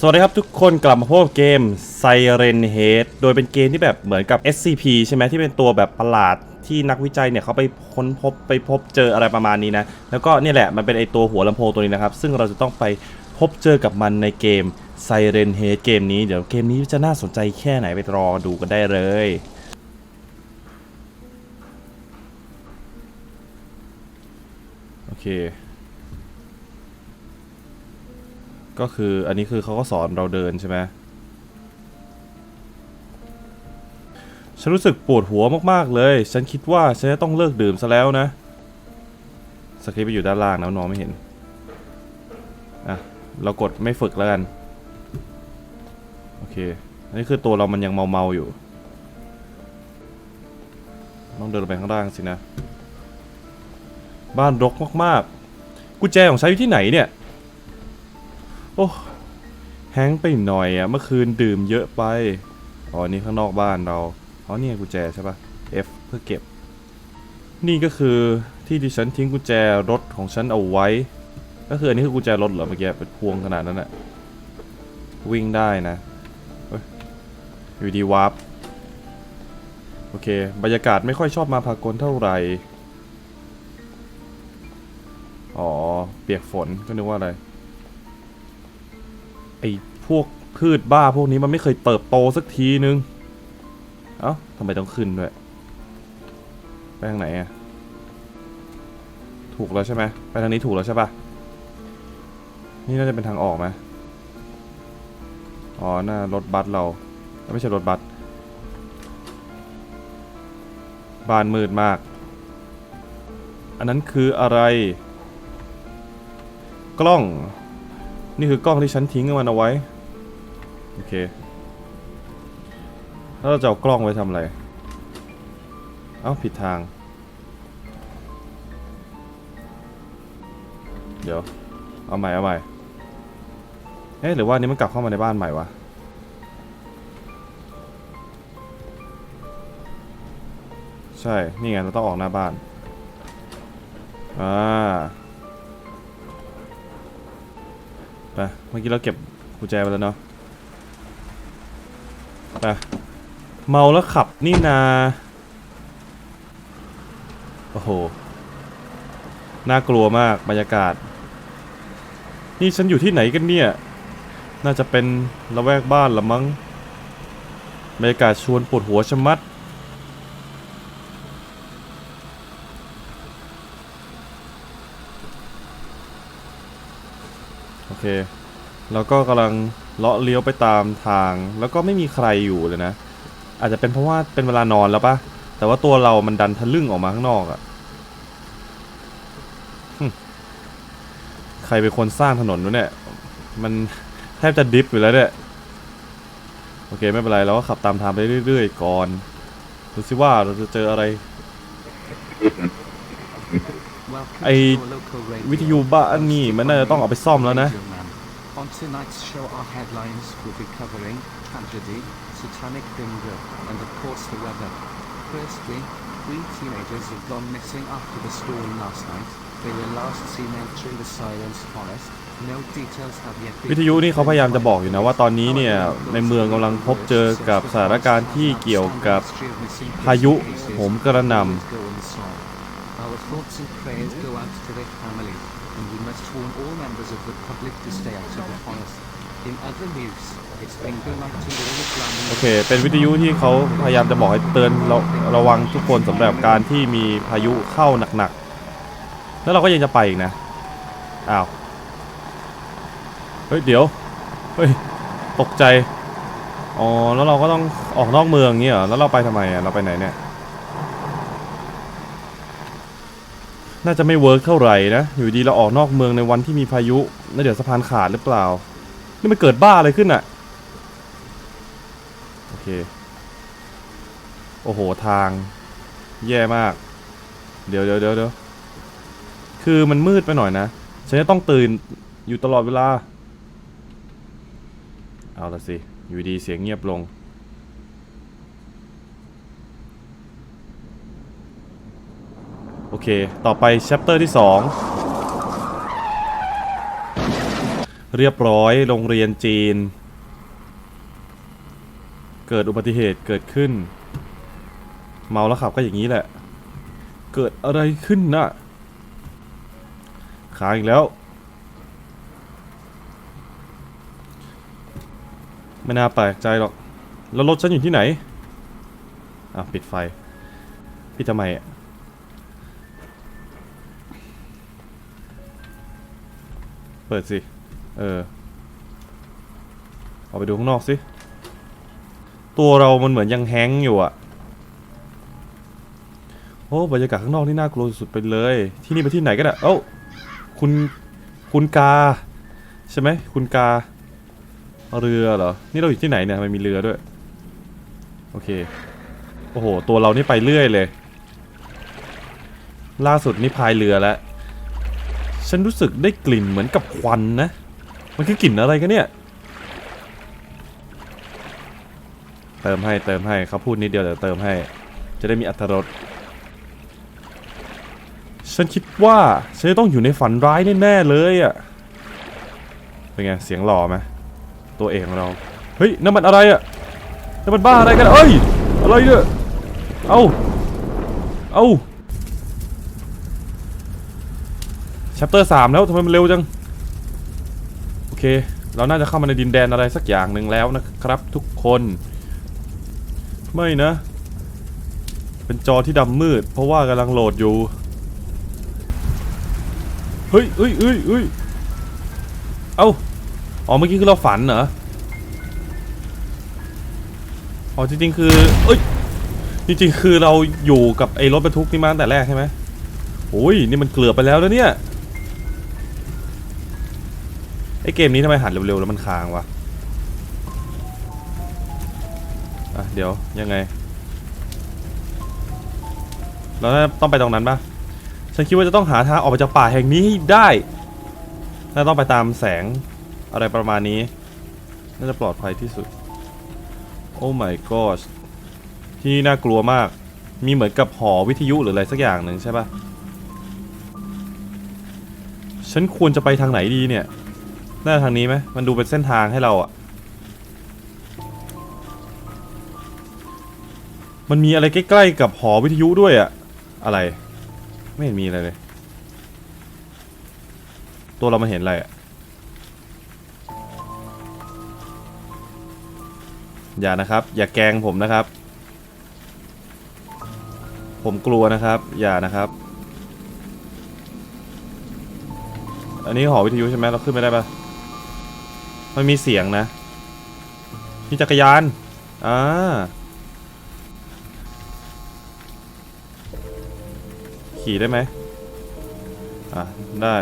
สวัสดีครับทุกคนกลับมาพบกับเกม Siren Head โดยเป็นเกมที่แบบเหมือนกับ SCP ใช่ไหมที่เป็นตัวแบบประหลาดที่นักวิจัยเนี่ยเขาไปค้นพบไปพบเจออะไรประมาณนี้นะ แล้วก็นี่แหละมันเป็นไอตัวหัวลำโพงตัวนี้นะครับ ซึ่งเราจะต้องไปพบเจอกับมันในเกม Siren Head เกมนี้เดี๋ยวเกมนี้จะน่าสนใจแค่ไหนไปรอดูกันได้เลยโอเค ก็คืออันนี้คือเขาก็สอนเราเดินใช่ไหมฉันรู้สึกปวดหัวมาก ๆ เลย ฉันคิดว่าฉันจะต้องเลิกดื่มซะแล้วนะสคริปต์ไปอยู่ด้านล่างนะน้องไม่เห็น อะ เรากดไม่ฝึกแล้วกัน โอเค อันนี้คือตัวเรามันยังเมา ๆ อยู่ ต้องเดินลงไปข้างล่างสินะ บ้านรกมาก ๆ กุญแจของฉันอยู่ที่ไหนเนี่ย โอ้แฮงไปหน่อยอะเมื่อคืนดื่มเยอะไป อ๋อนี่ข้างนอกบ้านเรา อ๋อนี่กุญแจใช่ปะ F เพื่อเก็บ นี่ก็คือที่ที่ฉันทิ้งกุญแจรถของฉันเอาไว้ ก็คืออันนี้คือกุญแจรถเหรอเมื่อกี้เป็นพวงขนาดนั้นอะวิ่งได้นะ อยู่ดีวาร์ป โอเค บรรยากาศไม่ค่อยชอบมาพากลเท่าไหร่ อ๋อ เปียกฝนก็นึกว่าอะไร พวกพืชบ้าพวกนี้มันไม่เคยเติบโตสักทีนึง เอ้าทำไมต้องขึ้นด้วย ไปทางไหนอะถูกแล้วใช่ไหมไปทางนี้ถูกแล้วใช่ปะนี่น่าจะเป็นทางออกไหมอ๋อน่ารถบัสเรา ไม่ใช่รถบัสบ้านมืดมาก อันนั้นคืออะไร กล้อง นี่คือกล้องที่ฉันทิ้งมันเอาไว้ โอเค แล้วเราจะเอากล้องไว้ทำอะไร เอ้าผิดทาง เดี๋ยว เอาใหม่เอาใหม่ เอ๊ะหรือว่านนี้มันกลับเข้ามาในบ้านใหม่วะ ใช่ นี่ไงเราต้องออกหน้าบ้าน อ่า ไปเมื่อกี้เราเก็บกุญแจไปแล้วเนาะไปเมาแล้วขับนี่นา โอ้โห น่ากลัวมากบรรยากาศ นี่ฉันอยู่ที่ไหนกันเนี่ย น่าจะเป็นละแวกบ้านละมั้งบรรยากาศชวนปวดหัวชะมัด โอเคเราก็กำลังเลาะเลี้ยวไปตามทาง แล้วก็ไม่มีใครอยู่เลยนะ อาจจะเป็นเพราะว่าเป็นเวลานอนแล้วปะแต่ว่าตัวเรามันดันทะลึ่งออกมาข้างนอกอะหึใครเป็นคนสร้างถนนวะเนี่ย มันแทบจะดิฟอยู่แล้วเนี่ย โอเคไม่เป็นไรเราก็ขับตามทางไปเรื่อยๆก่อนดูสิว่าเราจะเจออะไร ไอ้วิทยุบ้านนี่มันน่าจะต้องเอาไปซ่อมแล้วนะ On tonight's show, our headlines will be covering tragedy, satanic bingo, and of course the weather. Firstly, three teenagers have gone missing after the storm last night. They were last seen entering the Silence Forest. No details have yet been วิทยุนี่เขาพยายามจะบอกอยู่นะว่าตอนนี้เนี่ยในเมืองกำลังพบเจอกับสถานการณ์ที่เกี่ยวกับพายุโหมกระหน่ำ Our thoughts and prayers go out to their families, and we must warn all members of the public to stay out of the forest. In other news, it's bingo night in all of London. โอเค เป็นวิทยุที่เขาพยายามจะบอกให้เตือนเราระวังทุกคนสำหรับการที่มีพายุเข้าหนักๆ แล้วเราก็ยังจะไปอีกนะ อ้าว เฮ้ย เดี๋ยว เฮ้ย ตกใจ อ๋อ แล้วเราก็ต้องออกนอกเมืองอย่างงี้เหรอ แล้วเราไปทำไมอะ เราไปไหนเนี่ย น่าจะไม่เวิร์กเท่าไหร่นะ อยู่ดีเราออกนอกเมืองในวันที่มีพายุแล้วเดี๋ยวสะพานขาดหรือเปล่า นี่มันเกิดบ้าอะไรขึ้นอะ โอเค โอ้โหทาง แย่มาก เดี๋ยวเดี๋ยวเดี๋ยวเดี๋ยวคือมันมืดไปหน่อยนะ ฉันจะต้องตื่นอยู่ตลอดเวลา เอาละสิ อยู่ดีเสียงเงียบลง อเค ต่อไป chapter ที่ 2 เรียบร้อยโรงเรียนจีน เกิดอุบัติเหตุเกิดขึ้น เมาแล้วขับก็อย่างนี้แหละ เกิดอะไรขึ้นน่ะขาอีกแล้ว ไม่น่าแปลกใจหรอก แล้วรถฉันอยู่ที่ไหน อะ ปิดไฟ พี่ทำไมอะ เปิดสิ เออ ออกไปดูข้างนอกสิ ตัวเรามันเหมือนยังแฮงอยู่อะโอ้บรรยากาศข้างนอกนี่น่ากลัวสุดๆไปเลย ที่นี่ไปที่ไหนกันอะเอ้าคุณ คุณกา ใช่ไหม คุณกา เรือเหรอ นี่เราอยู่ที่ไหนเนี่ยทำไมมีเรือด้วย โอเค โอ้โห ตัวเรานี่ไปเรื่อยเลย ล่าสุดนี่พายเรือแล้ว ฉันรู้สึกได้กลิ่นเหมือนกับควันนะ มันคือกลิ่นอะไรกันเนี่ย เติมให้เติมให้เขาพูดนิดเดียวแต่เติมให้ จะได้มีอัตรสฉันคิดว่าฉันจะต้องอยู่ในฝันร้ายแน่ๆเลยอะ่ะ เป็นไง เสียงหล่อไหมตัวเอกของเรา เฮ้ยนั่นมันอะไรอะ่ะนั่นมันบ้าอะไรกัน เอ้ย อะไรเนี่ย เอาเอา ชัปเตอร์สามแล้วทำไมมันเร็วจัง โอเค เราน่าจะเข้ามาในดินแดนอะไรสักอย่างหนึ่งแล้วนะครับ ทุกคน ไม่นะ เป็นจอที่ดำมืด เพราะว่ากำลังโหลดอยู่ เฮ้ยเฮ้ยเฮ้ยเฮ้ยเอ้าอ๋อเมื่อกี้คือเราฝันเหรอ อ๋อจริงๆคือเอ้ยจริงๆคือเราอยู่กับไอ้รถบรรทุกนี่มาตั้งแต่แรกใช่ไหมโอ้ยนี่มันเกลือบไปแล้วนะเนี่ย ไอ้เกมนี้ทำไมหันเร็วๆแล้วมันค้างวะอะเดี๋ยวยังไง เราน่าต้องไปตรงนั้นปะฉันคิดว่าจะต้องหาทางออกไปจากป่าแห่งนี้ให้ได้น่าต้องไปตามแสงอะไรประมาณนี้ น่าจะปลอดภัยที่สุด โอ้ my god ที่นี่น่ากลัวมาก มีเหมือนกับหอวิทยุหรืออะไรสักอย่างหนึ่งใช่ปะฉันควรจะไปทางไหนดีเนี่ย น่าทางนี้ไหมมันดูเป็นเส้นทางให้เราอะมันมีอะไรใกล้ๆกับหอวิทยุด้วยอะอะไร ไม่เห็นมีอะไรเลย ตัวเรามันเห็นอะไรอะอย่านะครับ อย่าแกงผมนะครับ ผมกลัวนะครับ อย่านะครับ อันนี้หอวิทยุใช่ไหมเราขึ้นไม่ได้ปะ มันมีเสียงนะมีจักรยาน อ่า ขี่ได้ไหมอะ ได้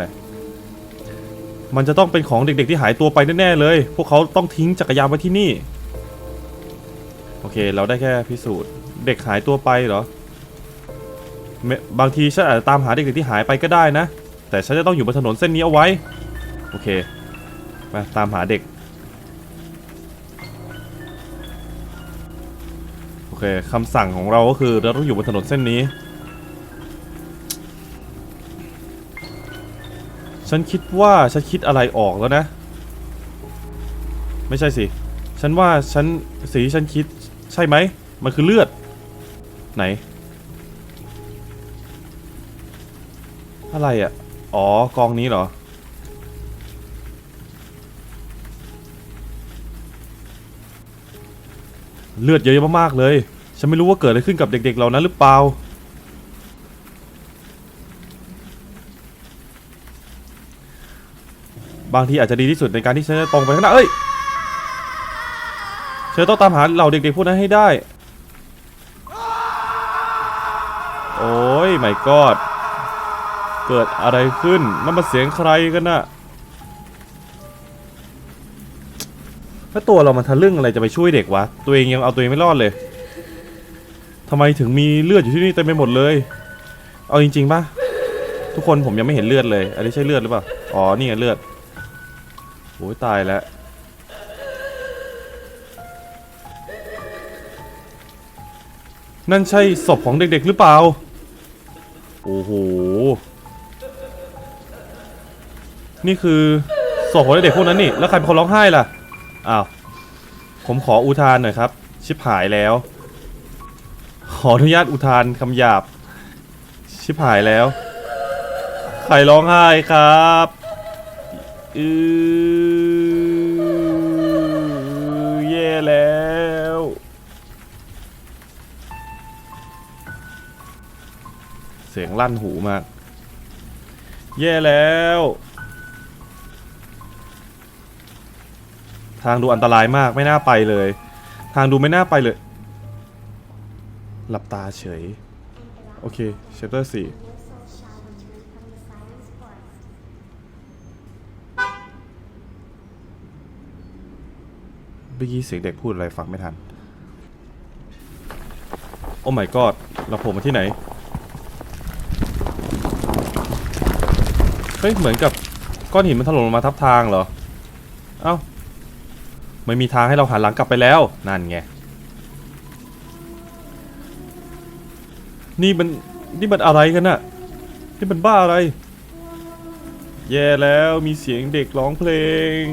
มันจะต้องเป็นของเด็กๆที่หายตัวไปแน่ๆเลย พวกเขาต้องทิ้งจักรยานไว้ที่นี่ โอเค เราได้แค่พิสูจน์ เด็กหายตัวไปเหรอไม่บางทีฉันอาจจะตามหาเด็กๆที่หายไปก็ได้นะ แต่ฉันจะต้องอยู่บนถนนเส้นนี้เอาไว้ โอเค มาตามหาเด็ก โอเคคำสั่งของเราก็คือเราต้องอยู่บนถนนเส้นนี้ ฉันคิดว่าฉันคิดอะไรออกแล้วนะ ไม่ใช่สิ ฉันว่าฉันสีฉันคิดใช่ไหม มันคือเลือด ไหน อะไรอะ อ๋อกองนี้เหรอ เลือดเยอะมากๆเลย ฉันไม่รู้ว่าเกิดอะไรขึ้นกับเด็กๆเหล่านั้นหรือเปล่า บางทีอาจจะดีที่สุดในการที่ฉันจะตรงไปข้างหน้า เอ้ยฉันต้องตามหาเหล่าเด็กๆพวกนั้นให้ได้ โอ้ยไม่กอด เกิดอะไรขึ้นนั่นมันเสียงใครกันน่ะ แล้วตัวเรามันทะลึ่งอะไรจะไปช่วยเด็กวะ ตัวเองยังเอาตัวเองไม่รอดเลยทำไมถึงมีเลือดอยู่ที่นี่เต็มไปหมดเลย เอาจริงๆป่ะ ทุกคนผมยังไม่เห็นเลือดเลย อันนี้ใช่เลือดหรือเปล่า อ๋อ นี่ไงเลือดโอ้ยตายแล้ว นั่นใช่ศพของเด็กๆหรือเปล่า โอ้โห นี่คือศพของเด็กพวกนั้นนี่ แล้วใครเป็นคนร้องไห้ล่ะ อ้าว ผมขออุทานหน่อยครับ ชิบหายแล้ว ขออนุญาตอุทานคำหยาบ ชิบหายแล้ว ใครร้องไห้ครับอือแย่แล้ว เสียงลั่นหูมาก แย่แล้ว ทางดูอันตรายมากไม่น่าไปเลย ทางดูไม่น่าไปเลย หลับตาเฉย โอเคเชปเตอร์สี่เมื่อกี้เสียงเด็กพูดอะไรฟังไม่ทัน โอ้ my god เราโผล่มาที่ไหน เฮ้ย เหมือนกับก้อนหินมันถล่มลงมาทับทางเหรอ เอ้า ไม่มีทางให้เราหันหลังกลับไปแล้ว นั่นไง นี่มันนี่มันอะไรกันน่ะ นี่มันบ้าอะไร แย่แล้วมีเสียงเด็กร้องเพลง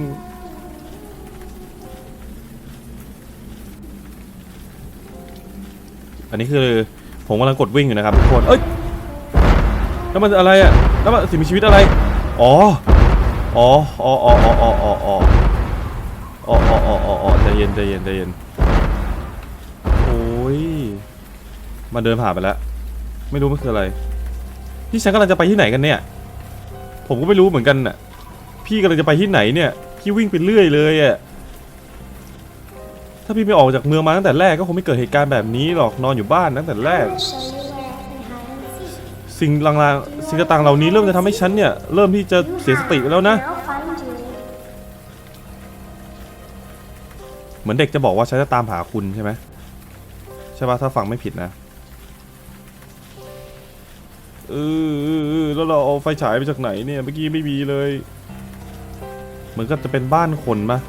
อันนี้คือผมกำลังกดวิ่งอยู่นะครับทุกคน เอ้ยแล้วมันอะไรอะแล้วมันสิมีชีวิตอะไร อ๋อ อ๋อ อ๋อ อ๋อ อ๋อ อ๋อ ย็นใจเย็นใจเย็นโอ้ยมาเดินผ่านไปแล้ว ไม่รู้มันคืออะไรพี่ฉันกำลังจะไปที่ไหนกันเนี่ย ผมก็ไม่รู้เหมือนกันน่ะ พี่กำลังจะไปที่ไหนเนี่ยพี่วิ่งไปเรื่อยเลยอะถ้าพี่ไม่ออกจากเมืองมาตั้งแต่แรกก็คงไม่เกิดเหตุการณ์แบบนี้หรอกนอนอยู่บ้านตั้งแต่แรก สิ่งลางๆสิ่งต่างๆเหล่านี้เริ่มจะทำให้ฉันเนี่ย เริ่มที่จะเสียสติไปแล้วนะ เหมือนเด็กจะบอกว่าฉันจะตามหาคุณใช่ไหมใช่ปะถ้าฟังไม่ผิดนะเออเออเออแล้วเราเอาไฟฉายไปจากไหนเนี่ยเมื่อกี้ไม่มีเลยเหมือนกับจะเป็นบ้านคนปะ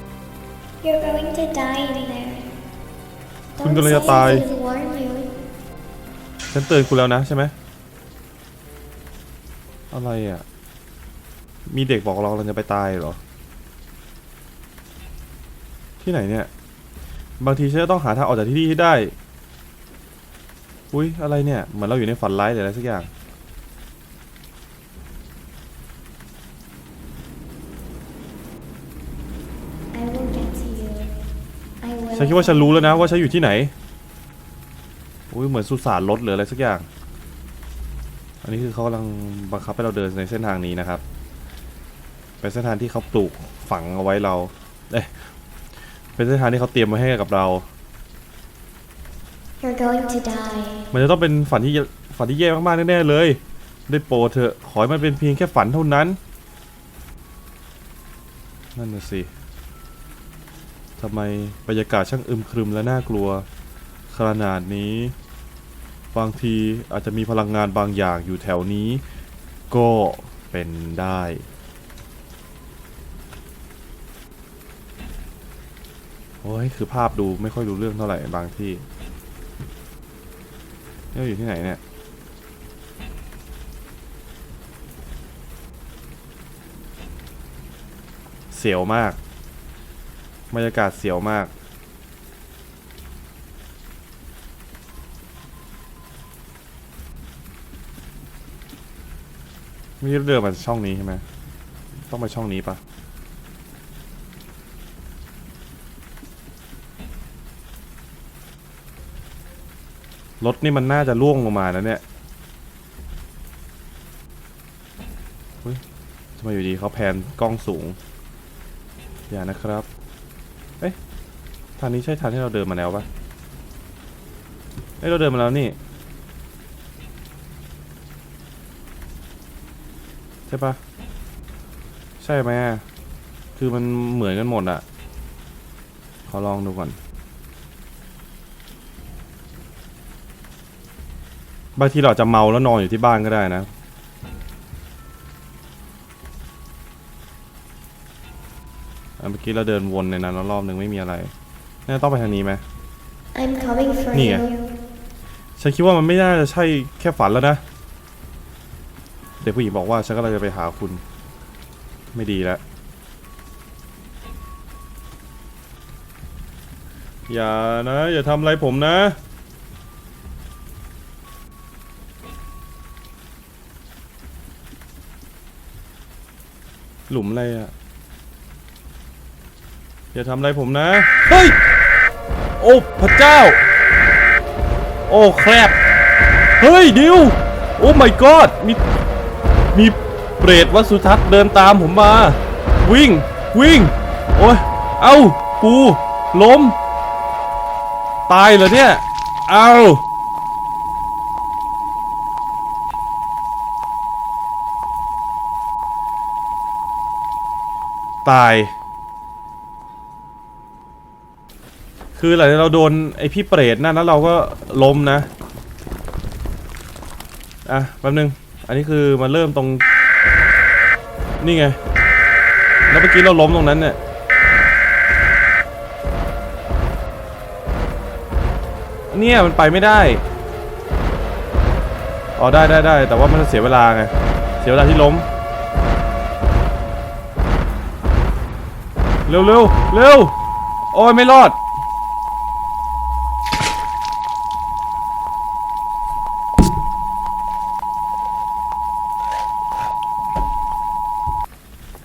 You're going to die in there. คุณ Don't กำลัง say จะตาย I didn't warn you. ฉันเตือนคุณแล้วนะใช่ไหม อะไรอะ มีเด็กบอกเราเราจะไปตายเหรอ ที่ไหนเนี่ย บางทีฉันจะต้องหาทางออกจากที่นี่ให้ได้ อุ้ยอะไรเนี่ย เหมือนเราอยู่ในฝันร้ายหรืออะไรสักอย่าง I will get to you. I will. ฉันคิดว่าฉันรู้แล้วนะว่าฉันอยู่ที่ไหน อุ้ยเหมือนสุสานรถหรืออะไรสักอย่าง อันนี้คือเขากำลังบังคับให้เราเดินในเส้นทางนี้นะครับ เป็นเส้นทางที่เขาปลูกฝังเอาไว้เรา เอ้ย เป็นเส้นทางที่เขาเตรียมไว้ให้กับเรา You're going to die. มันจะต้องเป็นฝันที่ฝันที่แย่มากๆแน่ๆเลย ได้โปรดเถอะขอให้มันเป็นเพียงแค่ฝันเท่านั้น นั่นน่ะสิทำไมบรรยากาศช่างอึมครึมและน่ากลัวขนาดนี้ บางทีอาจจะมีพลังงานบางอย่างอยู่แถวนี้ ก็เป็นได้ โอ้ยคือภาพดูไม่ค่อยรู้เรื่องเท่าไหร่บางที่นี่เราอยู่ที่ไหนเนี่ยเสียวมากบรรยากาศเสียวมากไม่ได้เดินมาช่องนี้ใช่ไหมต้องไปช่องนี้ปะ รถนี่มันน่าจะล่วงลงมานะเนี่ยเฮ้ยทำไมอยู่ดีเขาแพนกล้องสูง อย่านะครับ เอ๊ะทางนี้ใช่ทางที่เราเดินมาแล้วปะเอ้เราเดินมาแล้วนี่ ใช่ปะใช่ไหมคือมันเหมือนกันหมดอะขอลองดูก่อน บางทีเราจะเมาแล้วนอนอยู่ที่บ้านก็ได้นะ เมื่อกี้เราเดินวนในนั้นแล้วรอบหนึ่งไม่มีอะไรน่าต้องไปทางนี้ไหมนี่ไงฉันคิดว่ามันไม่น่าจะใช่แค่ฝันแล้วนะ เด็กผู้หญิงบอกว่าฉันก็เลยจะไปหาคุณ ไม่ดีแล้ว อย่านะ อย่าทำอะไรผมนะ หลุมอะไรอะ อย่าทำอะไรผมนะ เฮ้ย โอ้พระเจ้า โอ้แครบเฮ้ย ดิว โอ้ my god มี มีเปรตวัสุทัศน์เดินตามผมมา วิ่ง วิ่ง โอ้ย เอ้ากูล้ม ตายเหรอเนี่ย เอ้า ตาย คือหลังจากเราโดนไอพี่เปรตนั่นแล้วเราก็ล้มนะ อะแป๊บนึง อันนี้คือมาเริ่มตรง นี่ไง แล้วเมื่อกี้เราล้มตรงนั้นเนี่ยเนี่ยมันไปไม่ได้ อ๋อได้ได้ได้แต่ว่ามันเสียเวลาไง เสียเวลาที่ล้ม เร็วเร็วเร็วโอ้ยไม่รอด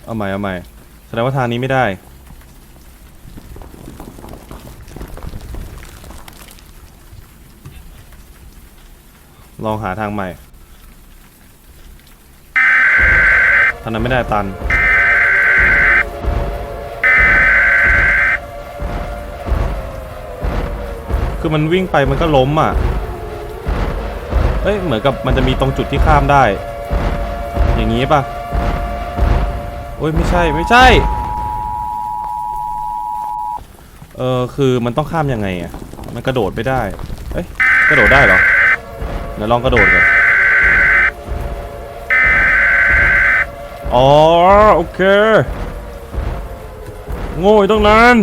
เอาใหม่เอาใหม่แสดงว่าทางนี้ไม่ได้ ลองหาทางใหม่ทางนั้นไม่ได้ตัน คือมันวิ่งไปมันก็ล้มอะ เอ้ยเหมือนกับมันจะมีตรงจุดที่ข้ามได้ อย่างนี้ป่ะ โอ้ยไม่ใช่ไม่ใช่ เออคือมันต้องข้ามยังไงอะ มันกระโดดไม่ได้ เอ้ยกระโดดได้เหรอ เดี๋ยวลองกระโดดก่อน อ๋อโอเค โง่ตั้งนาน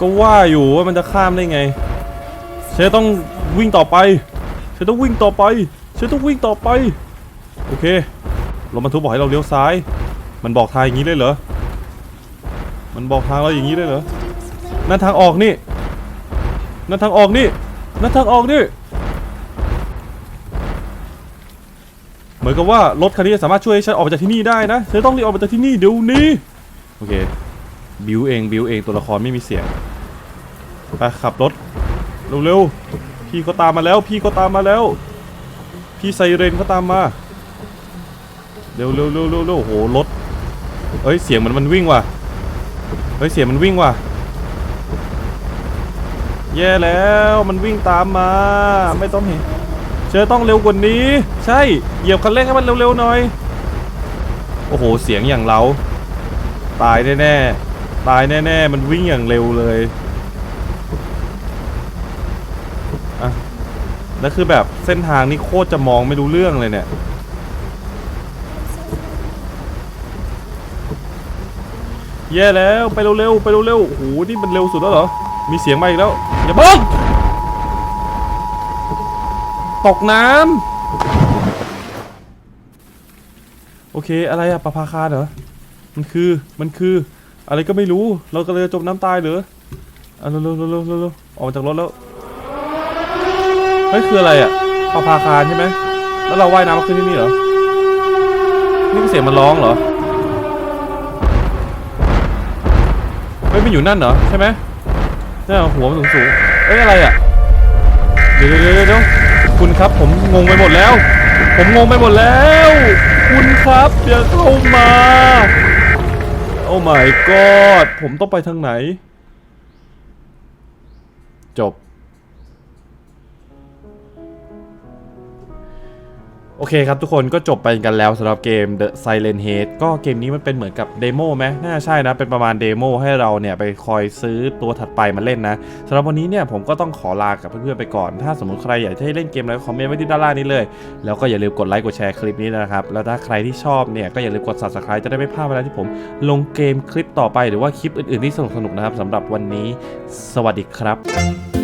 ก็ว่าอยู่ว่ามันจะข้ามได้ไงเชฟต้องวิ่งต่อไปเชฟต้องวิ่งต่อไปเชฟต้องวิ่งต่อไป โอเครถบรรทุกบอกให้เราเลี้ยวซ้าย มันบอกทางอย่างนี้เลยเหรอ มันบอกทางเราอย่างนี้เลยเหรอ นั่นทางออกนี่ นั่นทางออกนี่ นั่นทางออกนี่ เหมือนกับว่ารถคันนี้สามารถช่วยให้ฉันออกจากที่นี่ได้นะฉันต้องรีบออกจากที่นี่เดี๋ยวนี้ โอเค บิวเองบิวเองตัวละครไม่มีเสียงไปขับรถเร็วๆพี่เขาตามมาแล้ว พี่เขาตามมาแล้ว พี่ไซเรนเขาตามมาเร็วเร็วเร็วเร็วเร็วโอ้โหรถเฮ้ยเสียงมันมันวิ่งว่ะเฮ้ยเสียงมันวิ่งว่ะแย่แล้วมันวิ่งตามมาไม่ต้องเห็นเชอต้องเร็วกว่านี้ ใช่เหยียบคันเร่งให้มันเร็วๆหน่อยโอ้โหเสียงอย่างเราตายแน่ๆ ตายแน่ๆ มันวิ่งอย่างเร็วเลยอะแล้วคือแบบเส้นทางนี่โคตรจะมองไม่รู้เรื่องเลยเนี่ย แย่แล้วไปเร็วๆไปเร็วๆโอ้โหนี่มันเร็วสุดแล้วเหรอ มีเสียงมาอีกแล้ว อย่าเบิ้งตกน้ำโอเคอะไรอะปลาพาคารเหรอ มันคือมันคือ อะไรก็ไม่รู้ เราก็เลยจมน้ำตายเหรอเอาเร็วๆเร็วๆเร็วๆออกมาจากรถแล้วเฮ้ยคืออะไรอะปลาพาคารใช่ไหมแล้วเราว่ายน้ำมาขึ้นที่นี่เหรอ นี่เสียงมันร้องเหรอเฮ้ยมันอยู่นั่นเหรอใช่ไหมนี่ยหัวมันสูงสูงๆเอ้ยอะไรอะ เดี๋ยวเดี๋ยวเดี๋ยวคุณครับผมงงไปหมดแล้ว ผมงงไปหมดแล้ว คุณครับอย่าเข้ามา โอ้ my god ผมต้องไปทางไหน จบ โอเคครับทุกคนก็จบไปกันแล้วสำหรับเกม The Silent Head ก็เกมนี้มันเป็นเหมือนกับเดโมไหมน่าใช่นะ เป็นประมาณเดโมให้เราเนี่ยไปคอยซื้อตัวถัดไปมาเล่นนะสำหรับวันนี้เนี่ยผมก็ต้องขอลากับเพื่อนๆไปก่อน ถ้าสมมติใครอยากให้เล่นเกมอะไรคอมเมนต์ไว้ที่ด้านล่างนี้เลย แล้วก็อย่าลืมกดไลค์กดแชร์คลิปนี้นะครับ แล้วถ้าใครที่ชอบเนี่ยก็อย่าลืมกด subscribe จะได้ไม่พลาดเวลาที่ผมลงเกมคลิปต่อไปหรือว่าคลิปอื่นๆที่สนุกๆนะครับสำหรับวันนี้ สวัสดีครับ